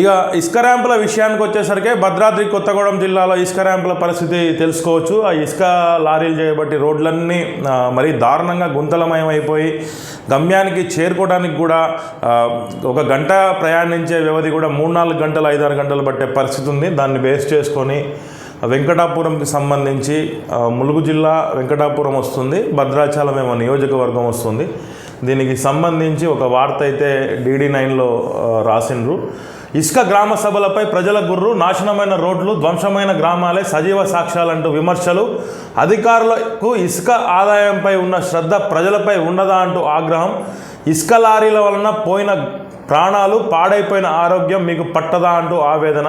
ఇక ఇసుక ర్యాంపుల విషయానికి వచ్చేసరికి భద్రాద్రి కొత్తగూడెం జిల్లాలో ఇసుక ర్యాంపుల పరిస్థితి తెలుసుకోవచ్చు. ఆ ఇసుక లారీలు చేయబట్టి రోడ్లన్నీ మరీ దారుణంగా గుంతలమయం అయిపోయి గమ్యానికి చేరుకోవడానికి కూడా ఒక గంట ప్రయాణించే వ్యవధి కూడా మూడు నాలుగు గంటలు ఐదారు గంటలు పట్టే పరిస్థితి ఉంది. దాన్ని బేస్ చేసుకొని వెంకటాపురంకి సంబంధించి ములుగు జిల్లా వెంకటాపురం వస్తుంది. భద్రాచలం ఏమో నియోజకవర్గం వస్తుంది. దీనికి సంబంధించి ఒక వార్త అయితే డీడీ నైన్లో రాసిండ్రు. ఇసుక గ్రామ సభలపై ప్రజల గుర్రు నాశనమైన రోడ్లు ధ్వంసమైన గ్రామాలే సజీవ సాక్ష్యాలంటూ విమర్శలు. అధికారులకు ఇసుక ఆదాయంపై ఉన్న శ్రద్ధ ప్రజలపై ఉండదా అంటూ ఆగ్రహం. ఇసుక లారీల వలన పోయిన ప్రాణాలు పాడైపోయిన ఆరోగ్యం మీకు పట్టదా అంటూ ఆవేదన.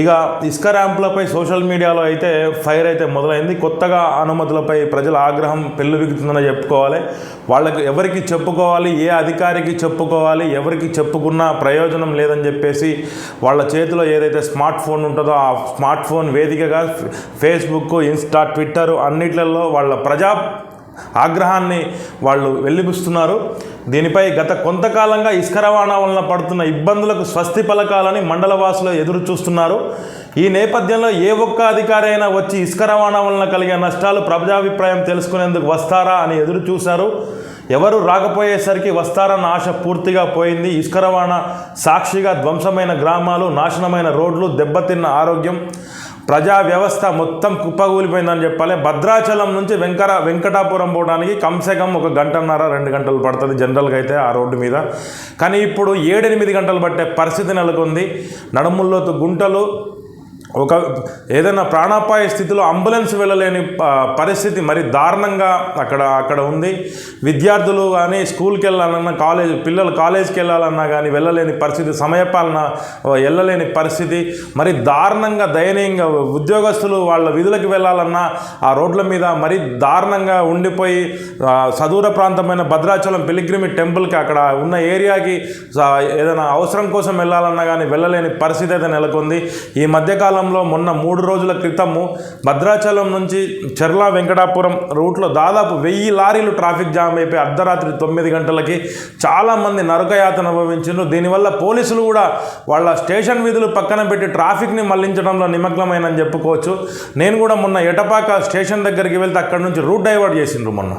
ఇక ఇసుక ర్యాంపులపై సోషల్ మీడియాలో అయితే ఫైర్ అయితే మొదలైంది. కొత్తగా అనుమతులపై ప్రజల ఆగ్రహం పెళ్ళువిగుతుందని చెప్పుకోవాలి. వాళ్ళకి ఎవరికి చెప్పుకోవాలి ఏ అధికారికి చెప్పుకోవాలి ఎవరికి చెప్పుకున్నా ప్రయోజనం లేదని చెప్పేసి వాళ్ళ చేతిలో ఏదైతే స్మార్ట్ ఫోన్ ఉంటుందో ఆ స్మార్ట్ ఫోన్ వేదికగా ఫేస్బుక్ ఇన్స్టా ట్విట్టర్ అన్నిట్లలో వాళ్ళ ప్రజా ఆగ్రహాన్ని వాళ్ళు వెళ్ళిపిస్తున్నారు దీనిపై గత కొంతకాలంగా ఇసుక రవాణా వలన పడుతున్న ఇబ్బందులకు స్వస్తి పలకాలని మండలవాసులు ఎదురు చూస్తున్నారు ఈ నేపథ్యంలో ఏ ఒక్క అధికారి అయినా వచ్చి ఇసుక రవాణా వలన కలిగే నష్టాలు ప్రజాభిప్రాయం తెలుసుకునేందుకు వస్తారా అని ఎదురు చూశారు ఎవరు రాకపోయేసరికి వస్తారన్న ఆశ పూర్తిగా పోయింది. ఇసుక రవాణా సాక్షిగా ధ్వంసమైన గ్రామాలు నాశనమైన రోడ్లు దెబ్బతిన్న ఆరోగ్యం. ప్రజా వ్యవస్థ మొత్తం కుప్పగూలిపోయిందని చెప్పాలి. భద్రాచలం నుంచి వెంకట వెంకటాపురం పోవడానికి కమ్సే కమ్ ఒక గంటన్నర రెండు గంటలు పడుతుంది జనరల్గా అయితే ఆ రోడ్డు మీద. కానీ ఇప్పుడు ఏడెనిమిది గంటలు పట్టే పరిస్థితి నెలకొంది. నడుముల్లోతు గుంటలు ఒక ఏదైనా ప్రాణాపాయ స్థితిలో అంబులెన్స్ వెళ్ళలేని పరిస్థితి మరి దారుణంగా అక్కడ అక్కడ ఉంది. విద్యార్థులు కానీ స్కూల్కి వెళ్ళాలన్నా కాలేజ్ పిల్లలు కాలేజ్కి వెళ్ళాలన్నా కానీ వెళ్ళలేని పరిస్థితి సమయపాలన వెళ్ళలేని పరిస్థితి. మరి దారుణంగా దయనీయంగా ఉద్యోగస్తులు వాళ్ళ విధులకు వెళ్ళాలన్నా ఆ రోడ్ల మీద మరి దారుణంగా ఉండిపోయి సదూర ప్రాంతమైన భద్రాచలం పిలిగ్రిమి టెంపుల్కి అక్కడ ఉన్న ఏరియాకి ఏదైనా అవసరం కోసం వెళ్ళాలన్నా కానీ వెళ్ళలేని పరిస్థితి అయితే నెలకొంది. ఈ మధ్యకాలంలో మొన్న మూడు రోజుల క్రితము భద్రాచలం నుంచి చెర్ల వెంకటాపురం రూట్లో దాదాపు వెయ్యి లారీలు ట్రాఫిక్ జామ్ అయిపోయి అర్ధరాత్రి తొమ్మిది గంటలకి చాలామంది నరకయాతన అనుభవించారు దీనివల్ల పోలీసులు కూడా వాళ్ళ స్టేషన్ విధులు పక్కన పెట్టి ట్రాఫిక్ని మళ్ళించడంలో నిమగ్నమైనని చెప్పుకోవచ్చు. నేను కూడా మొన్న ఎటపాక స్టేషన్ దగ్గరికి వెళ్తే అక్కడ నుంచి రూట్ డైవర్ట్ చేసిండ్రు మొన్న.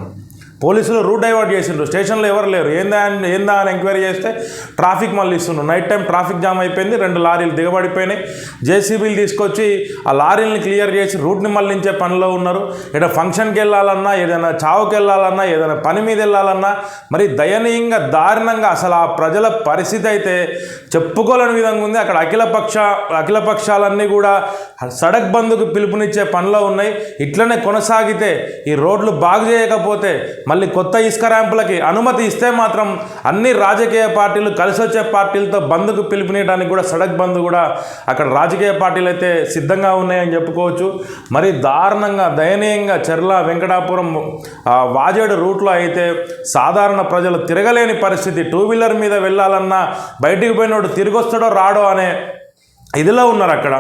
పోలీసులు రూట్ డైవర్ట్ చేసిండ్రు. స్టేషన్లో ఎవరు లేరు. ఏందా అని- ఏందా అని ఎంక్వైరీ చేస్తే ట్రాఫిక్ మళ్ళీ ఇస్తుండ్రు. నైట్ టైం ట్రాఫిక్ జామ్ అయిపోయింది. రెండు లారీలు దిగబడిపోయినాయి. జేసీబీలు తీసుకొచ్చి ఆ లారీలను క్లియర్ చేసి రూట్ని మళ్ళించే పనిలో ఉన్నారు. ఇక్కడ ఫంక్షన్కి వెళ్ళాలన్నా ఏదైనా చావుకి వెళ్ళాలన్నా ఏదైనా పని మీద వెళ్ళాలన్నా మరి దయనీయంగా దారుణంగా అసలు ఆ ప్రజల పరిస్థితి అయితే చెప్పుకోలేని విధంగా ఉంది. అక్కడ అఖిలపక్ష అఖిలపక్షాలన్నీ కూడా సడక్ బంద్కు పిలుపునిచ్చే పనిలో ఉన్నాయి. ఇట్లనే కొనసాగితే ఈ రోడ్లు బాగు చేయకపోతే మళ్ళీ కొత్త ఇసుక ర్యాంపులకి అనుమతి ఇస్తే మాత్రం అన్ని రాజకీయ పార్టీలు కలిసి వచ్చే పార్టీలతో బంద్కు పిలుపునియడానికి కూడా సడక్ బంద్ కూడా అక్కడ రాజకీయ పార్టీలు అయితే సిద్ధంగా ఉన్నాయని చెప్పుకోవచ్చు. మరి దారుణంగా దయనీయంగా చెర్ల వెంకటాపురం వాజేడు రూట్లో అయితే సాధారణ ప్రజలు తిరగలేని పరిస్థితి. టూ వీలర్ మీద వెళ్ళాలన్నా బయటికి పోయినోడు తిరిగి వస్తాడో రాడో అనే ఇదిలో ఉన్నారు అక్కడ.